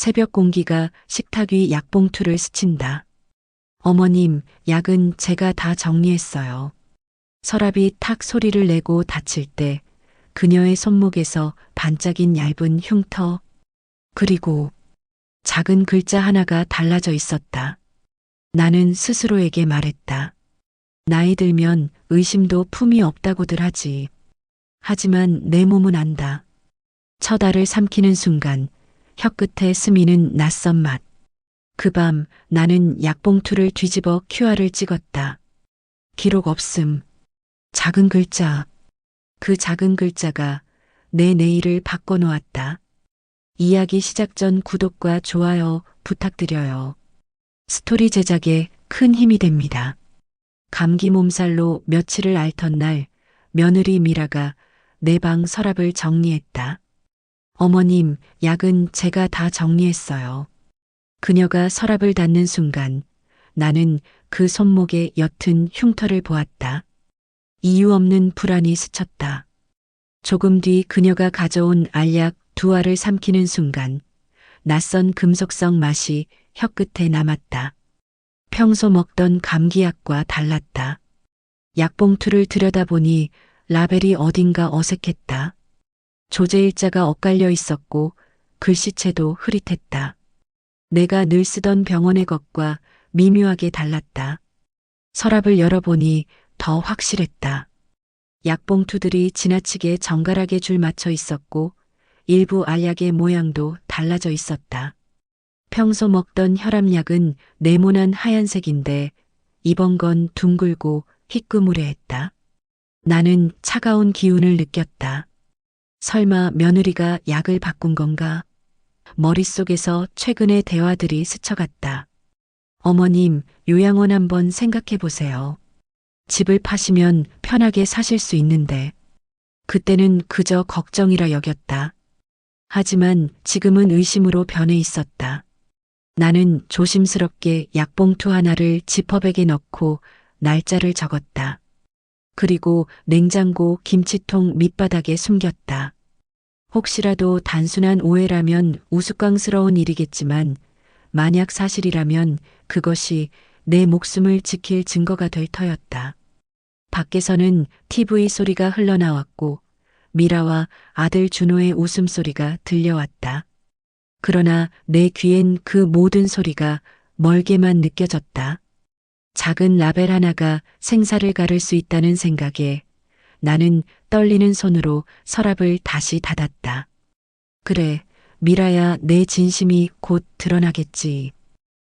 새벽 공기가 식탁 위 약봉투를 스친다. 어머님, 약은 제가 다 정리했어요. 서랍이 탁 소리를 내고 닫힐 때 그녀의 손목에서 반짝인 얇은 흉터, 그리고 작은 글자 하나가 달라져 있었다. 나는 스스로에게 말했다. 나이 들면 의심도 품이 없다고들 하지. 하지만 내 몸은 안다. 첫 알을 삼키는 순간 혀끝에 스미는 낯선 맛. 그 밤 나는 약봉투를 뒤집어 QR을 찍었다. 기록 없음. 작은 글자. 그 작은 글자가 내 내일을 바꿔놓았다. 이야기 시작 전 구독과 좋아요 부탁드려요. 스토리 제작에 큰 힘이 됩니다. 감기 몸살로 며칠을 앓던 날 며느리 미라가 내 방 서랍을 정리했다. 어머님, 약은 제가 다 정리했어요. 그녀가 서랍을 닫는 순간 나는 그 손목에 옅은 흉터를 보았다. 이유 없는 불안이 스쳤다. 조금 뒤 그녀가 가져온 알약 두 알을 삼키는 순간 낯선 금속성 맛이 혀끝에 남았다. 평소 먹던 감기약과 달랐다. 약봉투를 들여다보니 라벨이 어딘가 어색했다. 조제일자가 엇갈려 있었고 글씨체도 흐릿했다. 내가 늘 쓰던 병원의 것과 미묘하게 달랐다. 서랍을 열어보니 더 확실했다. 약봉투들이 지나치게 정갈하게 줄 맞춰 있었고 일부 알약의 모양도 달라져 있었다. 평소 먹던 혈압약은 네모난 하얀색인데 이번 건 둥글고 희끄무레했다. 나는 차가운 기운을 느꼈다. 설마 며느리가 약을 바꾼 건가? 머릿속에서 최근의 대화들이 스쳐갔다. 어머님, 요양원 한번 생각해 보세요. 집을 파시면 편하게 사실 수 있는데. 그때는 그저 걱정이라 여겼다. 하지만 지금은 의심으로 변해 있었다. 나는 조심스럽게 약봉투 하나를 지퍼백에 넣고 날짜를 적었다. 그리고 냉장고 김치통 밑바닥에 숨겼다. 혹시라도 단순한 오해라면 우스꽝스러운 일이겠지만 만약 사실이라면 그것이 내 목숨을 지킬 증거가 될 터였다. 밖에서는 TV 소리가 흘러나왔고 미라와 아들 준호의 웃음소리가 들려왔다. 그러나 내 귀엔 그 모든 소리가 멀게만 느껴졌다. 작은 라벨 하나가 생사를 가를 수 있다는 생각에 나는 떨리는 손으로 서랍을 다시 닫았다. 그래, 미라야, 내 진심이 곧 드러나겠지.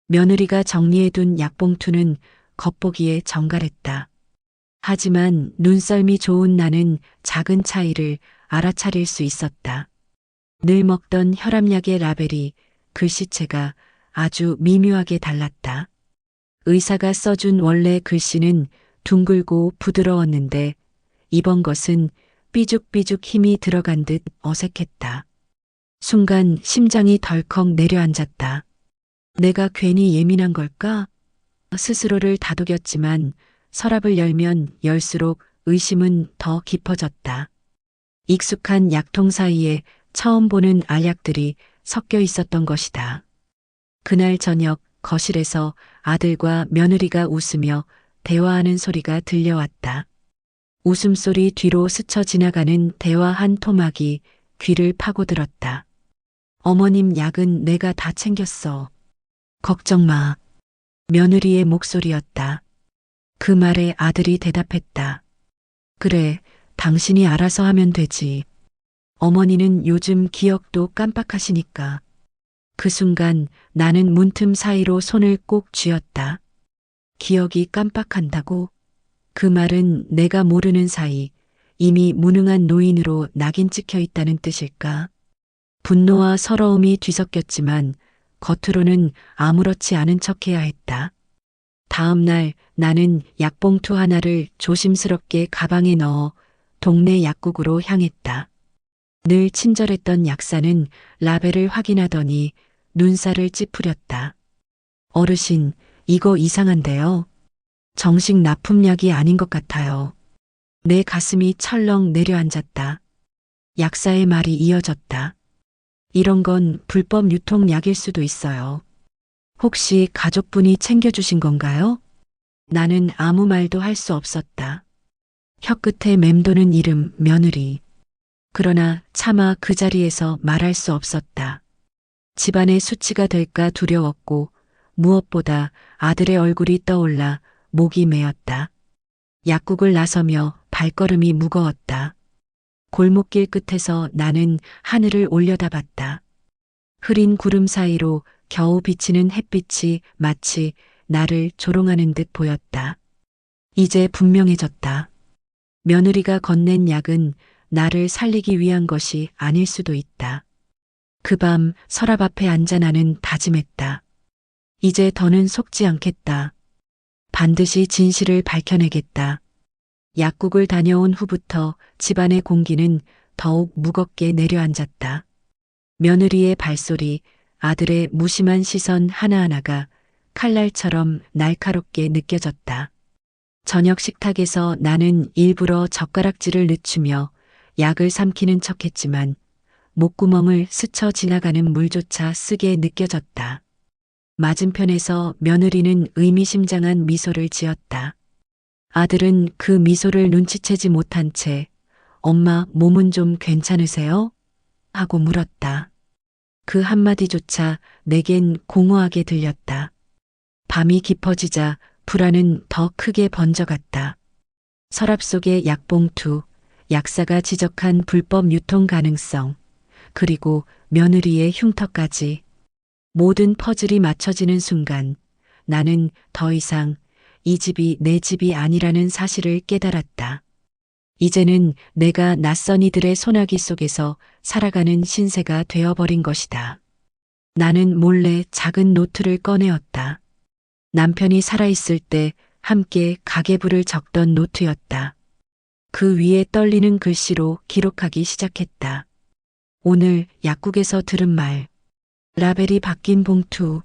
며느리가 정리해둔 약봉투는 겉보기에 정갈했다. 하지만 눈썰미 좋은 나는 작은 차이를 알아차릴 수 있었다. 늘 먹던 혈압약의 라벨이 글씨체가 아주 미묘하게 달랐다. 의사가 써준 원래 글씨는 둥글고 부드러웠는데 이번 것은 삐죽삐죽 힘이 들어간 듯 어색했다. 순간 심장이 덜컥 내려앉았다. 내가 괜히 예민한 걸까? 스스로를 다독였지만 서랍을 열면 열수록 의심은 더 깊어졌다. 익숙한 약통 사이에 처음 보는 알약들이 섞여 있었던 것이다. 그날 저녁 거실에서 아들과 며느리가 웃으며 대화하는 소리가 들려왔다. 웃음소리 뒤로 스쳐 지나가는 대화 한 토막이 귀를 파고들었다. 어머님 약은 내가 다 챙겼어. 걱정 마. 며느리의 목소리였다. 그 말에 아들이 대답했다. 그래, 당신이 알아서 하면 되지. 어머니는 요즘 기억도 깜빡하시니까. 그 순간 나는 문틈 사이로 손을 꼭 쥐었다. 기억이 깜빡한다고? 그 말은 내가 모르는 사이 이미 무능한 노인으로 낙인 찍혀 있다는 뜻일까? 분노와 서러움이 뒤섞였지만 겉으로는 아무렇지 않은 척해야 했다. 다음 날 나는 약봉투 하나를 조심스럽게 가방에 넣어 동네 약국으로 향했다. 늘 친절했던 약사는 라벨을 확인하더니 눈살을 찌푸렸다. 어르신, 이거 이상한데요. 정식 납품약이 아닌 것 같아요. 내 가슴이 철렁 내려앉았다. 약사의 말이 이어졌다. 이런 건 불법 유통약일 수도 있어요. 혹시 가족분이 챙겨주신 건가요? 나는 아무 말도 할 수 없었다. 혀끝에 맴도는 이름 며느리. 그러나 차마 그 자리에서 말할 수 없었다. 집안의 수치가 될까 두려웠고 무엇보다 아들의 얼굴이 떠올라 목이 메었다. 약국을 나서며 발걸음이 무거웠다. 골목길 끝에서 나는 하늘을 올려다봤다. 흐린 구름 사이로 겨우 비치는 햇빛이 마치 나를 조롱하는 듯 보였다. 이제 분명해졌다. 며느리가 건넨 약은 나를 살리기 위한 것이 아닐 수도 있다. 그 밤 서랍 앞에 앉아 나는 다짐했다. 이제 더는 속지 않겠다. 반드시 진실을 밝혀내겠다. 약국을 다녀온 후부터 집안의 공기는 더욱 무겁게 내려앉았다. 며느리의 발소리, 아들의 무심한 시선 하나하나가 칼날처럼 날카롭게 느껴졌다. 저녁 식탁에서 나는 일부러 젓가락질을 늦추며 약을 삼키는 척했지만 목구멍을 스쳐 지나가는 물조차 쓰게 느껴졌다. 맞은편에서 며느리는 의미심장한 미소를 지었다. 아들은 그 미소를 눈치채지 못한 채 엄마 몸은 좀 괜찮으세요? 하고 물었다. 그 한마디조차 내겐 공허하게 들렸다. 밤이 깊어지자 불안은 더 크게 번져갔다. 서랍 속의 약봉투, 약사가 지적한 불법 유통 가능성, 그리고 며느리의 흉터까지 모든 퍼즐이 맞춰지는 순간 나는 더 이상 이 집이 내 집이 아니라는 사실을 깨달았다. 이제는 내가 낯선 이들의 소나기 속에서 살아가는 신세가 되어버린 것이다. 나는 몰래 작은 노트를 꺼내었다. 남편이 살아있을 때 함께 가계부를 적던 노트였다. 그 위에 떨리는 글씨로 기록하기 시작했다. 오늘 약국에서 들은 말, 라벨이 바뀐 봉투,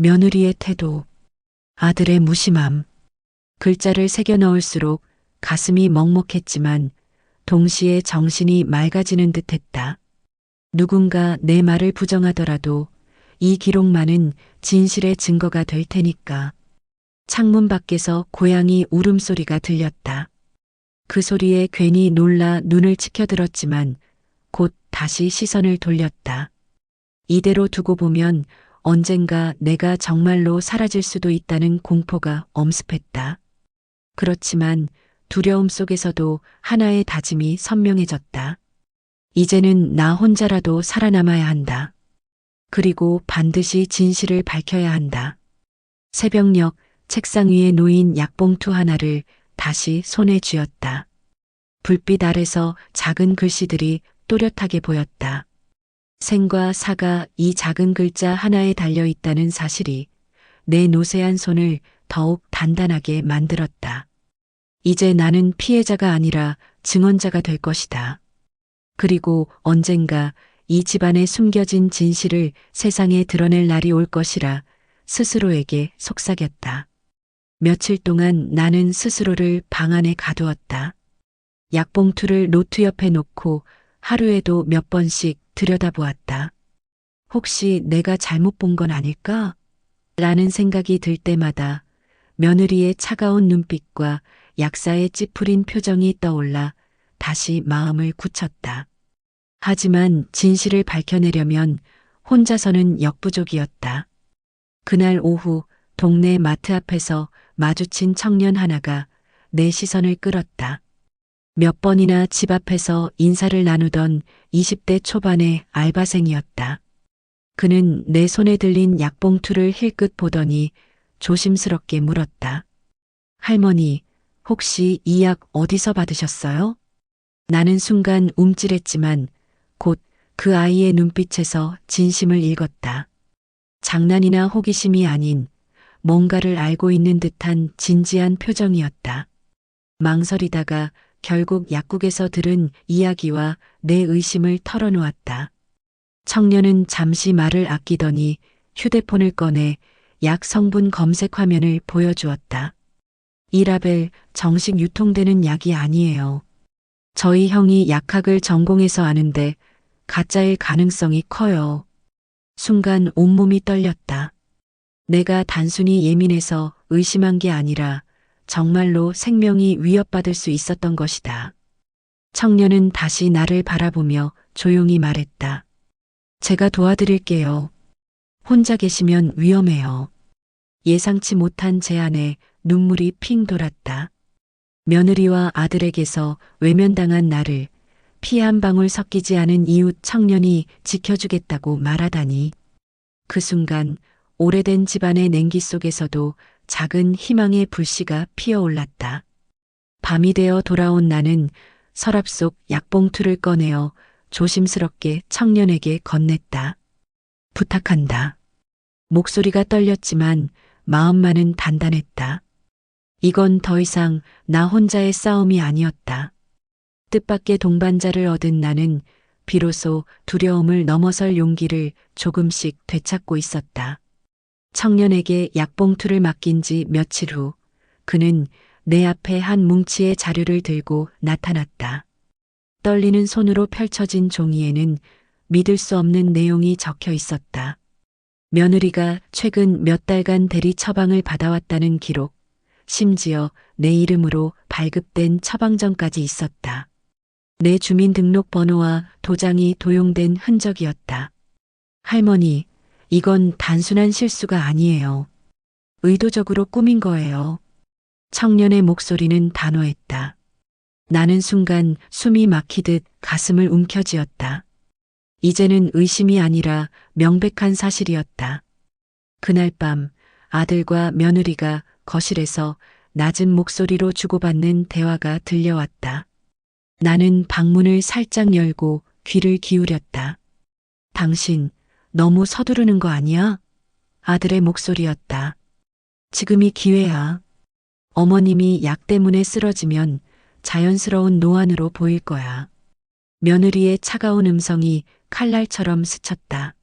며느리의 태도, 아들의 무심함. 글자를 새겨 넣을수록 가슴이 먹먹했지만 동시에 정신이 맑아지는 듯 했다. 누군가 내 말을 부정하더라도 이 기록만은 진실의 증거가 될 테니까. 창문 밖에서 고양이 울음소리가 들렸다. 그 소리에 괜히 놀라 눈을 치켜들었지만 곧 다시 시선을 돌렸다. 이대로 두고 보면 언젠가 내가 정말로 사라질 수도 있다는 공포가 엄습했다. 그렇지만 두려움 속에서도 하나의 다짐이 선명해졌다. 이제는 나 혼자라도 살아남아야 한다. 그리고 반드시 진실을 밝혀야 한다. 새벽녘 책상 위에 놓인 약봉투 하나를 다시 손에 쥐었다. 불빛 아래서 작은 글씨들이 또렷하게 보였다. 생과 사가 이 작은 글자 하나에 달려 있다는 사실이 내 노쇠한 손을 더욱 단단하게 만들었다. 이제 나는 피해자가 아니라 증언자가 될 것이다. 그리고 언젠가 이 집안에 숨겨진 진실을 세상에 드러낼 날이 올 것이라 스스로에게 속삭였다. 며칠 동안 나는 스스로를 방 안에 가두었다. 약봉투를 노트 옆에 놓고 하루에도 몇 번씩 들여다보았다. 혹시 내가 잘못 본 건 아닐까? 라는 생각이 들 때마다 며느리의 차가운 눈빛과 약사의 찌푸린 표정이 떠올라 다시 마음을 굳혔다. 하지만 진실을 밝혀내려면 혼자서는 역부족이었다. 그날 오후 동네 마트 앞에서 마주친 청년 하나가 내 시선을 끌었다. 몇 번이나 집 앞에서 인사를 나누던 20대 초반의 알바생이었다. 그는 내 손에 들린 약봉투를 힐끗 보더니 조심스럽게 물었다. 할머니, 혹시 이 약 어디서 받으셨어요? 나는 순간 움찔했지만 곧 그 아이의 눈빛에서 진심을 읽었다. 장난이나 호기심이 아닌 뭔가를 알고 있는 듯한 진지한 표정이었다. 망설이다가 결국 약국에서 들은 이야기와 내 의심을 털어놓았다. 청년은 잠시 말을 아끼더니 휴대폰을 꺼내 약 성분 검색 화면을 보여주었다. 이 라벨 정식 유통되는 약이 아니에요. 저희 형이 약학을 전공해서 아는데 가짜일 가능성이 커요. 순간 온몸이 떨렸다. 내가 단순히 예민해서 의심한 게 아니라 정말로 생명이 위협받을 수 있었던 것이다. 청년은 다시 나를 바라보며 조용히 말했다. 제가 도와드릴게요. 혼자 계시면 위험해요. 예상치 못한 제안에 눈물이 핑 돌았다. 며느리와 아들에게서 외면당한 나를 피 한 방울 섞이지 않은 이웃 청년이 지켜주겠다고 말하다니. 그 순간 오래된 집안의 냉기 속에서도 작은 희망의 불씨가 피어올랐다. 밤이 되어 돌아온 나는 서랍 속 약봉투를 꺼내어 조심스럽게 청년에게 건넸다. 부탁한다. 목소리가 떨렸지만 마음만은 단단했다. 이건 더 이상 나 혼자의 싸움이 아니었다. 뜻밖의 동반자를 얻은 나는 비로소 두려움을 넘어설 용기를 조금씩 되찾고 있었다. 청년에게 약봉투를 맡긴 지 며칠 후 그는 내 앞에 한 뭉치의 자료를 들고 나타났다. 떨리는 손으로 펼쳐진 종이에는 믿을 수 없는 내용이 적혀 있었다. 며느리가 최근 몇 달간 대리 처방을 받아왔다는 기록, 심지어 내 이름으로 발급된 처방전까지 있었다. 내 주민등록번호와 도장이 도용된 흔적이었다. 할머니, 이건 단순한 실수가 아니에요. 의도적으로 꾸민 거예요. 청년의 목소리는 단호했다. 나는 순간 숨이 막히듯 가슴을 움켜쥐었다. 이제는 의심이 아니라 명백한 사실이었다. 그날 밤 아들과 며느리가 거실에서 낮은 목소리로 주고받는 대화가 들려왔다. 나는 방문을 살짝 열고 귀를 기울였다. 당신 너무 서두르는 거 아니야? 아들의 목소리였다. 지금이 기회야. 어머님이 약 때문에 쓰러지면 자연스러운 노안으로 보일 거야. 며느리의 차가운 음성이 칼날처럼 스쳤다.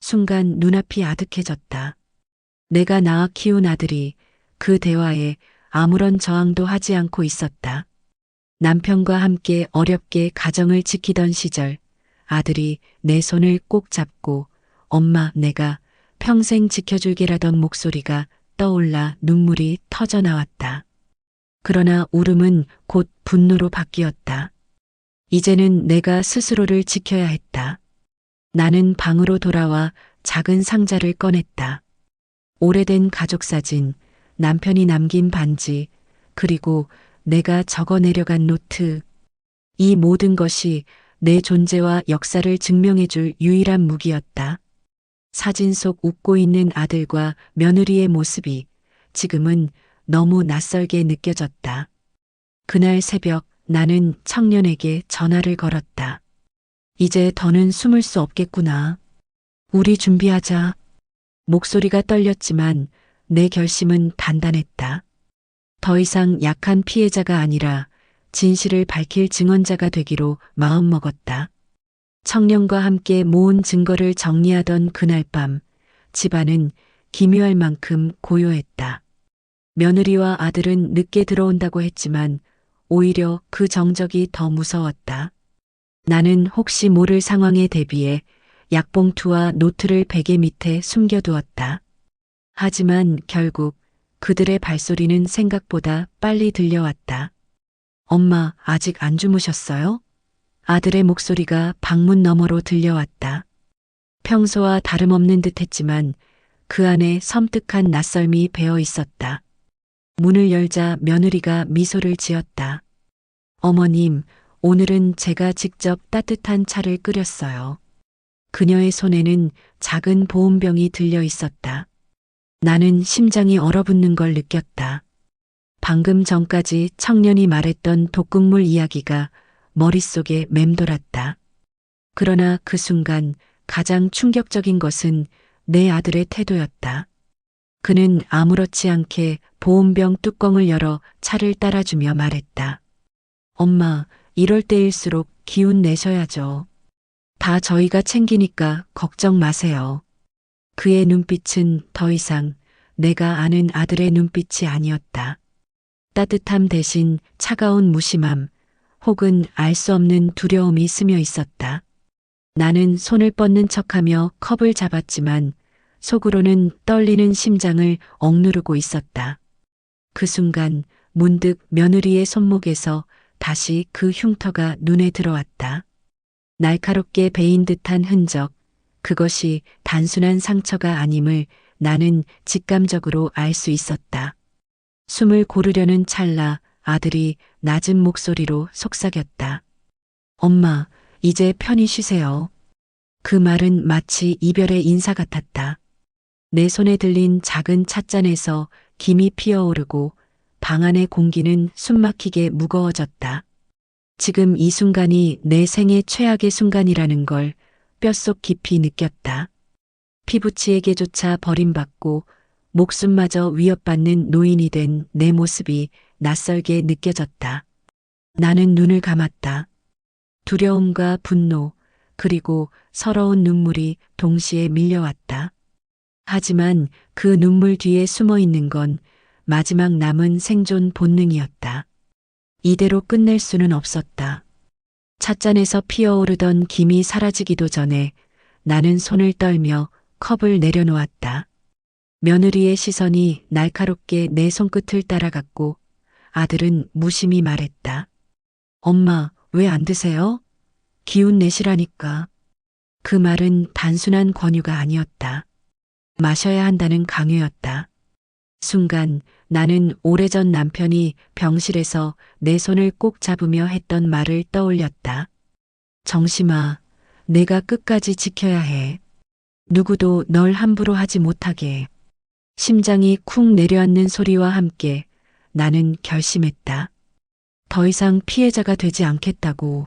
순간 눈앞이 아득해졌다. 내가 낳아 키운 아들이 그 대화에 아무런 저항도 하지 않고 있었다. 남편과 함께 어렵게 가정을 지키던 시절 아들이 내 손을 꼭 잡고 엄마 내가 평생 지켜줄게라던 목소리가 떠올라 눈물이 터져 나왔다. 그러나 울음은 곧 분노로 바뀌었다. 이제는 내가 스스로를 지켜야 했다. 나는 방으로 돌아와 작은 상자를 꺼냈다. 오래된 가족 사진, 남편이 남긴 반지, 그리고 내가 적어 내려간 노트. 이 모든 것이 내 존재와 역사를 증명해줄 유일한 무기였다. 사진 속 웃고 있는 아들과 며느리의 모습이 지금은 너무 낯설게 느껴졌다. 그날 새벽 나는 청년에게 전화를 걸었다. 이제 더는 숨을 수 없겠구나. 우리 준비하자. 목소리가 떨렸지만 내 결심은 단단했다. 더 이상 약한 피해자가 아니라 진실을 밝힐 증언자가 되기로 마음먹었다. 청년과 함께 모은 증거를 정리하던 그날 밤 집안은 기묘할 만큼 고요했다. 며느리와 아들은 늦게 들어온다고 했지만 오히려 그 정적이 더 무서웠다. 나는 혹시 모를 상황에 대비해 약봉투와 노트를 베개 밑에 숨겨두었다. 하지만 결국 그들의 발소리는 생각보다 빨리 들려왔다. 엄마, 아직 안 주무셨어요? 아들의 목소리가 방문 너머로 들려왔다. 평소와 다름없는 듯 했지만 그 안에 섬뜩한 낯설미 배어 있었다. 문을 열자 며느리가 미소를 지었다. 어머님, 오늘은 제가 직접 따뜻한 차를 끓였어요. 그녀의 손에는 작은 보온병이 들려 있었다. 나는 심장이 얼어붙는 걸 느꼈다. 방금 전까지 청년이 말했던 독극물 이야기가 머릿속에 맴돌았다. 그러나 그 순간 가장 충격적인 것은 내 아들의 태도였다. 그는 아무렇지 않게 보온병 뚜껑을 열어 차를 따라주며 말했다. 엄마, 이럴 때일수록 기운 내셔야죠. 다 저희가 챙기니까 걱정 마세요. 그의 눈빛은 더 이상 내가 아는 아들의 눈빛이 아니었다. 따뜻함 대신 차가운 무심함 혹은 알 수 없는 두려움이 스며 있었다. 나는 손을 뻗는 척하며 컵을 잡았지만 속으로는 떨리는 심장을 억누르고 있었다. 그 순간 문득 며느리의 손목에서 다시 그 흉터가 눈에 들어왔다. 날카롭게 베인 듯한 흔적, 그것이 단순한 상처가 아님을 나는 직감적으로 알 수 있었다. 숨을 고르려는 찰나 아들이 낮은 목소리로 속삭였다. 엄마, 이제 편히 쉬세요. 그 말은 마치 이별의 인사 같았다. 내 손에 들린 작은 찻잔에서 김이 피어오르고 방 안의 공기는 숨막히게 무거워졌다. 지금 이 순간이 내 생애 최악의 순간이라는 걸 뼛속 깊이 느꼈다. 피부치에게조차 버림받고 목숨마저 위협받는 노인이 된 내 모습이 낯설게 느껴졌다. 나는 눈을 감았다. 두려움과 분노, 그리고 서러운 눈물이 동시에 밀려왔다. 하지만 그 눈물 뒤에 숨어 있는 건 마지막 남은 생존 본능이었다. 이대로 끝낼 수는 없었다. 찻잔에서 피어오르던 김이 사라지기도 전에 나는 손을 떨며 컵을 내려놓았다. 며느리의 시선이 날카롭게 내 손끝을 따라갔고 아들은 무심히 말했다. 엄마, 왜 안 드세요? 기운 내시라니까. 그 말은 단순한 권유가 아니었다. 마셔야 한다는 강요였다. 순간 나는 오래전 남편이 병실에서 내 손을 꼭 잡으며 했던 말을 떠올렸다. 정심아, 내가 끝까지 지켜야 해. 누구도 널 함부로 하지 못하게. 심장이 쿵 내려앉는 소리와 함께 나는 결심했다. 더 이상 피해자가 되지 않겠다고.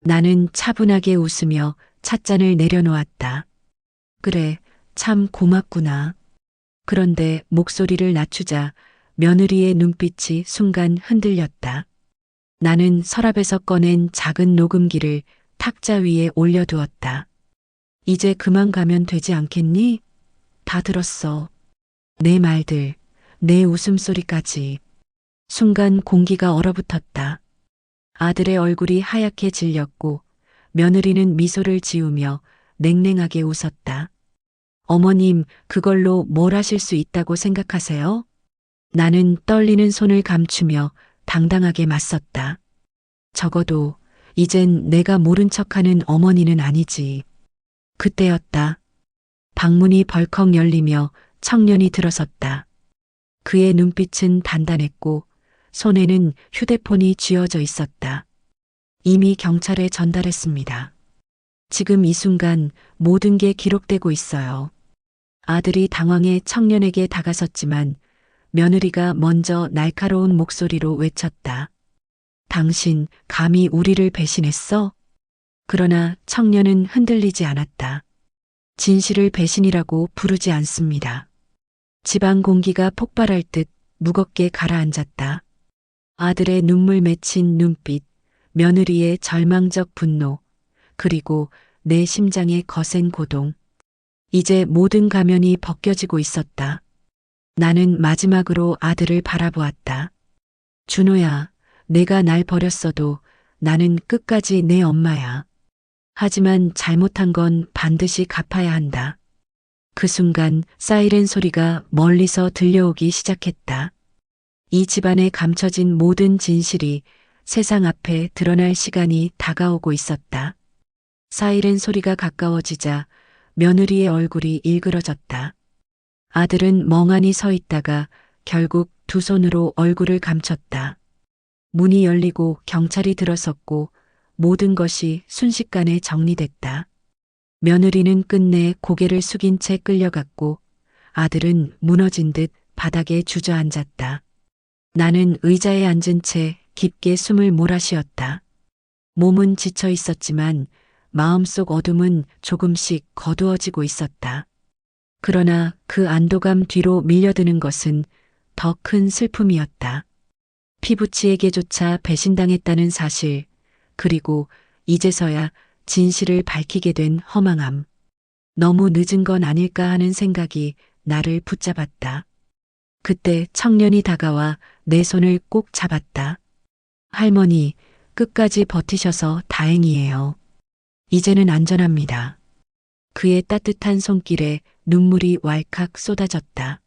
나는 차분하게 웃으며 찻잔을 내려놓았다. 그래, 참 고맙구나. 그런데 목소리를 낮추자 며느리의 눈빛이 순간 흔들렸다. 나는 서랍에서 꺼낸 작은 녹음기를 탁자 위에 올려두었다. 이제 그만 가면 되지 않겠니? 다 들었어. 내 말들, 내 웃음소리까지. 순간 공기가 얼어붙었다. 아들의 얼굴이 하얗게 질렸고 며느리는 미소를 지으며 냉랭하게 웃었다. 어머님, 그걸로 뭘 하실 수 있다고 생각하세요? 나는 떨리는 손을 감추며 당당하게 맞섰다. 적어도 이젠 내가 모른 척하는 어머니는 아니지. 그때였다. 방문이 벌컥 열리며 청년이 들어섰다. 그의 눈빛은 단단했고 손에는 휴대폰이 쥐어져 있었다. 이미 경찰에 전달했습니다. 지금 이 순간 모든 게 기록되고 있어요. 아들이 당황해 청년에게 다가섰지만 며느리가 먼저 날카로운 목소리로 외쳤다. 당신 감히 우리를 배신했어? 그러나 청년은 흔들리지 않았다. 진실을 배신이라고 부르지 않습니다. 집안 공기가 폭발할 듯 무겁게 가라앉았다. 아들의 눈물 맺힌 눈빛, 며느리의 절망적 분노, 그리고 내 심장의 거센 고동. 이제 모든 가면이 벗겨지고 있었다. 나는 마지막으로 아들을 바라보았다. 준호야, 내가 날 버렸어도 나는 끝까지 내 엄마야. 하지만 잘못한 건 반드시 갚아야 한다. 그 순간 사이렌 소리가 멀리서 들려오기 시작했다. 이 집안에 감춰진 모든 진실이 세상 앞에 드러날 시간이 다가오고 있었다. 사이렌 소리가 가까워지자 며느리의 얼굴이 일그러졌다. 아들은 멍하니 서 있다가 결국 두 손으로 얼굴을 감췄다. 문이 열리고 경찰이 들어섰고 모든 것이 순식간에 정리됐다. 며느리는 끝내 고개를 숙인 채 끌려갔고 아들은 무너진 듯 바닥에 주저앉았다. 나는 의자에 앉은 채 깊게 숨을 몰아쉬었다. 몸은 지쳐 있었지만 마음속 어둠은 조금씩 거두어지고 있었다. 그러나 그 안도감 뒤로 밀려드는 것은 더 큰 슬픔이었다. 피부치에게조차 배신당했다는 사실, 그리고 이제서야 진실을 밝히게 된 허망함. 너무 늦은 건 아닐까 하는 생각이 나를 붙잡았다. 그때 청년이 다가와 내 손을 꼭 잡았다. 할머니, 끝까지 버티셔서 다행이에요. 이제는 안전합니다. 그의 따뜻한 손길에 눈물이 왈칵 쏟아졌다.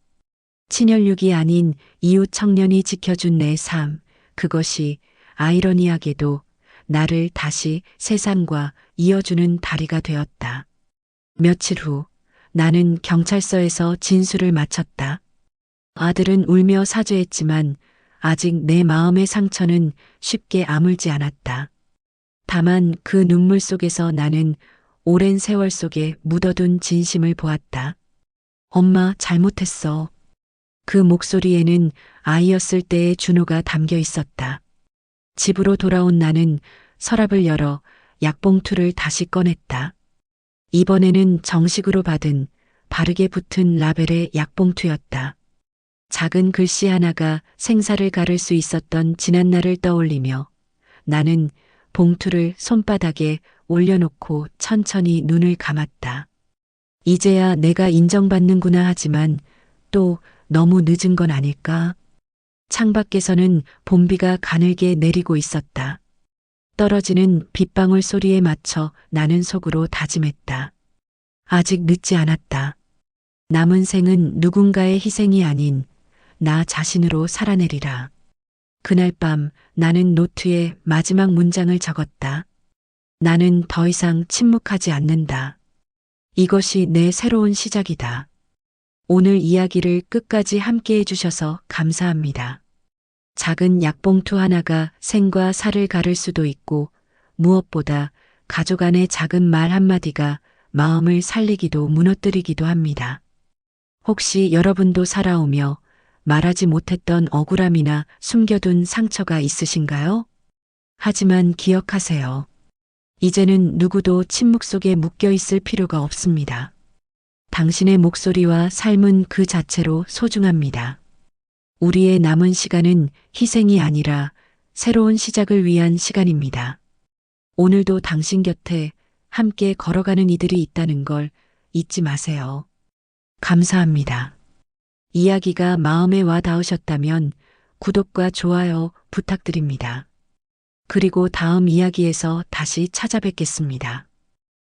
친혈육이 아닌 이웃 청년이 지켜준 내 삶, 그것이 아이러니하게도 나를 다시 세상과 이어주는 다리가 되었다. 며칠 후 나는 경찰서에서 진술을 마쳤다. 아들은 울며 사죄했지만 아직 내 마음의 상처는 쉽게 아물지 않았다. 다만 그 눈물 속에서 나는 오랜 세월 속에 묻어둔 진심을 보았다. 엄마 잘못했어. 그 목소리에는 아이였을 때의 준호가 담겨 있었다. 집으로 돌아온 나는 서랍을 열어 약봉투를 다시 꺼냈다. 이번에는 정식으로 받은 바르게 붙은 라벨의 약봉투였다. 작은 글씨 하나가 생사를 가를 수 있었던 지난날을 떠올리며 나는 봉투를 손바닥에 올려놓고 천천히 눈을 감았다. 이제야 내가 인정받는구나 하지만 또 너무 늦은 건 아닐까? 창밖에서는 봄비가 가늘게 내리고 있었다. 떨어지는 빗방울 소리에 맞춰 나는 속으로 다짐했다. 아직 늦지 않았다. 남은 생은 누군가의 희생이 아닌 나 자신으로 살아내리라. 그날 밤 나는 노트에 마지막 문장을 적었다. 나는 더 이상 침묵하지 않는다. 이것이 내 새로운 시작이다. 오늘 이야기를 끝까지 함께 해주셔서 감사합니다. 작은 약봉투 하나가 생과 살을 가를 수도 있고 무엇보다 가족 안의 작은 말 한마디가 마음을 살리기도 무너뜨리기도 합니다. 혹시 여러분도 살아오며 말하지 못했던 억울함이나 숨겨둔 상처가 있으신가요? 하지만 기억하세요. 이제는 누구도 침묵 속에 묶여 있을 필요가 없습니다. 당신의 목소리와 삶은 그 자체로 소중합니다. 우리의 남은 시간은 희생이 아니라 새로운 시작을 위한 시간입니다. 오늘도 당신 곁에 함께 걸어가는 이들이 있다는 걸 잊지 마세요. 감사합니다. 이야기가 마음에 와 닿으셨다면 구독과 좋아요 부탁드립니다. 그리고 다음 이야기에서 다시 찾아뵙겠습니다.